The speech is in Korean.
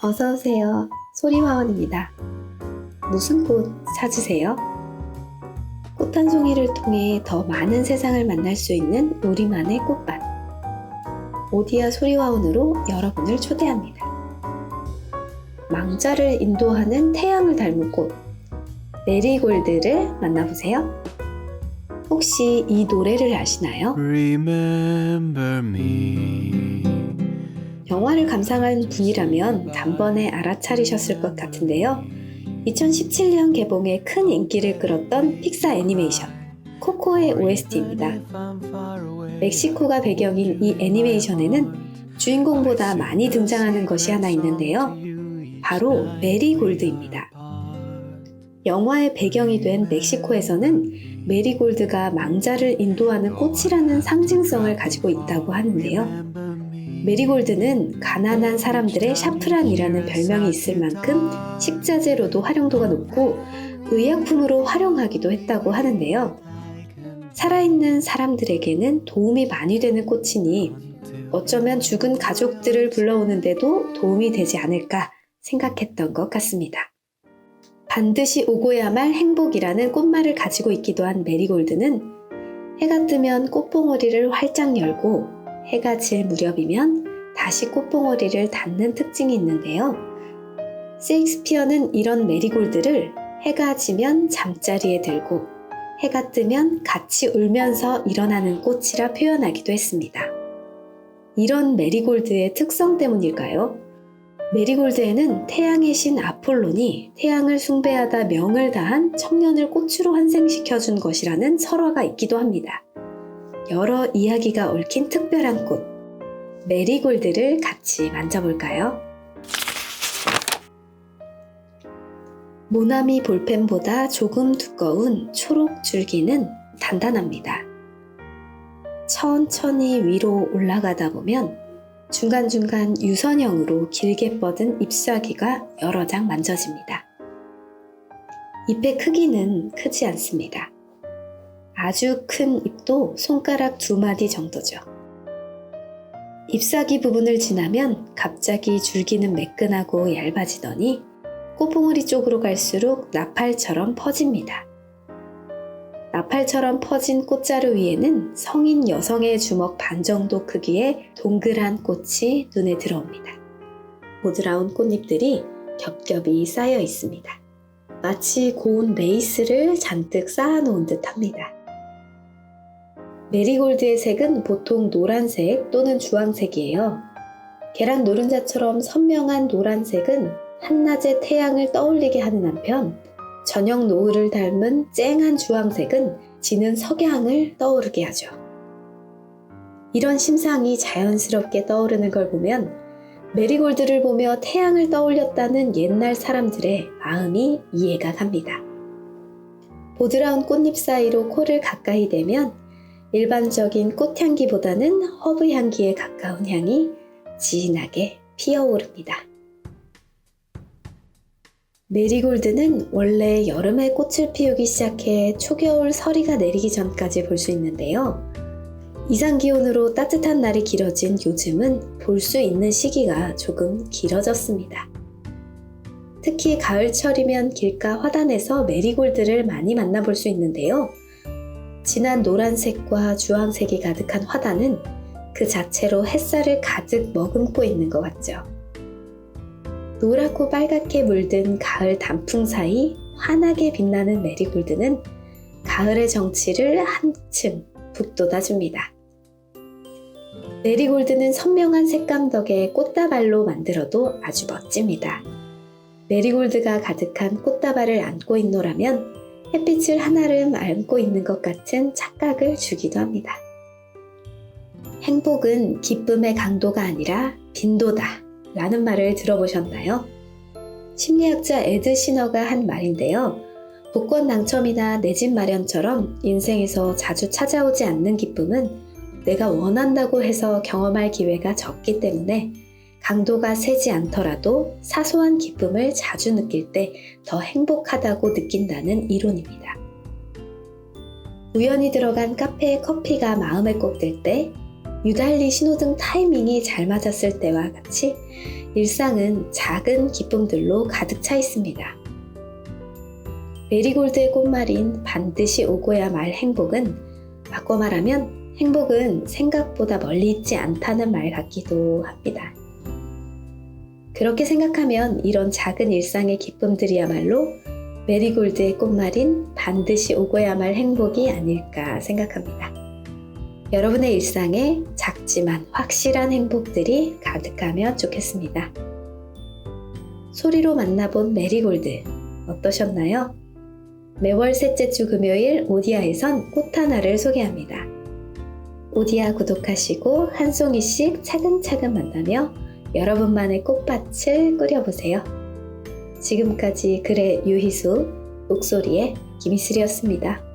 어서오세요. 소리화원입니다. 무슨 꽃 찾으세요? 꽃 한 송이를 통해 더 많은 세상을 만날 수 있는 우리만의 꽃밭. 오디아 소리화원으로 여러분을 초대합니다. 망자를 인도하는 태양을 닮은 꽃, 메리골드를 만나보세요. 혹시 이 노래를 아시나요? Remember me. 영화를 감상한 분이라면 단번에 알아차리셨을 것 같은데요. 2017년 개봉에 큰 인기를 끌었던 픽사 애니메이션 코코의 OST입니다. 멕시코가 배경인 이 애니메이션에는 주인공보다 많이 등장하는 것이 하나 있는데요. 바로 메리골드입니다. 영화의 배경이 된 멕시코에서는 메리골드가 망자를 인도하는 꽃이라는 상징성을 가지고 있다고 하는데요. 메리골드는 가난한 사람들의 샤프란이라는 별명이 있을 만큼 식자재로도 활용도가 높고 의약품으로 활용하기도 했다고 하는데요. 살아있는 사람들에게는 도움이 많이 되는 꽃이니 어쩌면 죽은 가족들을 불러오는데도 도움이 되지 않을까 생각했던 것 같습니다. 반드시 오고야 말 행복이라는 꽃말을 가지고 있기도 한 메리골드는 해가 뜨면 꽃봉오리를 활짝 열고 해가 질 무렵이면 다시 꽃봉오리를 닫는 특징이 있는데요. 세익스피어는 이런 메리골드를 해가 지면 잠자리에 들고 해가 뜨면 같이 울면서 일어나는 꽃이라 표현하기도 했습니다. 이런 메리골드의 특성 때문일까요? 메리골드에는 태양의 신 아폴론이 태양을 숭배하다 명을 다한 청년을 꽃으로 환생시켜준 것이라는 설화가 있기도 합니다. 여러 이야기가 얽힌 특별한 꽃, 메리골드를 같이 만져볼까요? 모나미 볼펜보다 조금 두꺼운 초록 줄기는 단단합니다. 천천히 위로 올라가다 보면 중간중간 유선형으로 길게 뻗은 잎사귀가 여러 장 만져집니다. 잎의 크기는 크지 않습니다. 아주 큰 잎도 손가락 두 마디 정도죠. 잎사귀 부분을 지나면 갑자기 줄기는 매끈하고 얇아지더니 꽃봉오리 쪽으로 갈수록 나팔처럼 퍼집니다. 나팔처럼 퍼진 꽃자루 위에는 성인 여성의 주먹 반 정도 크기의 동그란 꽃이 눈에 들어옵니다. 보드라운 꽃잎들이 겹겹이 쌓여 있습니다. 마치 고운 레이스를 잔뜩 쌓아놓은 듯 합니다. 메리골드의 색은 보통 노란색 또는 주황색이에요. 계란 노른자처럼 선명한 노란색은 한낮의 태양을 떠올리게 하는 한편 저녁 노을을 닮은 쨍한 주황색은 지는 석양을 떠오르게 하죠. 이런 심상이 자연스럽게 떠오르는 걸 보면 메리골드를 보며 태양을 떠올렸다는 옛날 사람들의 마음이 이해가 갑니다. 보드라운 꽃잎 사이로 코를 가까이 대면 일반적인 꽃향기보다는 허브 향기에 가까운 향이 진하게 피어오릅니다. 메리골드는 원래 여름에 꽃을 피우기 시작해 초겨울 서리가 내리기 전까지 볼 수 있는데요. 이상 기온으로 따뜻한 날이 길어진 요즘은 볼 수 있는 시기가 조금 길어졌습니다. 특히 가을철이면 길가 화단에서 메리골드를 많이 만나볼 수 있는데요. 진한 노란색과 주황색이 가득한 화단은 그 자체로 햇살을 가득 머금고 있는 것 같죠. 노랗고 빨갛게 물든 가을 단풍 사이 환하게 빛나는 메리골드는 가을의 정취를 한층 북돋아 줍니다. 메리골드는 선명한 색감 덕에 꽃다발로 만들어도 아주 멋집니다. 메리골드가 가득한 꽃다발을 안고 있노라면 햇빛을 한아름 안고 있는 것 같은 착각을 주기도 합니다. 행복은 기쁨의 강도가 아니라 빈도다 라는 말을 들어보셨나요? 심리학자 에드 시너가 한 말인데요. 복권 당첨이나 내 집 마련처럼 인생에서 자주 찾아오지 않는 기쁨은 내가 원한다고 해서 경험할 기회가 적기 때문에 강도가 세지 않더라도 사소한 기쁨을 자주 느낄 때 더 행복하다고 느낀다는 이론입니다. 우연히 들어간 카페에 커피가 마음에 꼭 들 때, 유달리 신호등 타이밍이 잘 맞았을 때와 같이 일상은 작은 기쁨들로 가득 차 있습니다. 메리골드의 꽃말인 반드시 오고야 말 행복은 바꿔 말하면 행복은 생각보다 멀리 있지 않다는 말 같기도 합니다. 그렇게 생각하면 이런 작은 일상의 기쁨들이야말로 메리골드의 꽃말인 반드시 오고야 말 행복이 아닐까 생각합니다. 여러분의 일상에 작지만 확실한 행복들이 가득하면 좋겠습니다. 소리로 만나본 메리골드 어떠셨나요? 매월 셋째 주 금요일 오디아에선 꽃 하나를 소개합니다. 오디아 구독하시고 한 송이씩 차근차근 만나며 여러분만의 꽃밭을 꾸려보세요. 지금까지 글의 유희수, 목소리의 김희슬이었습니다.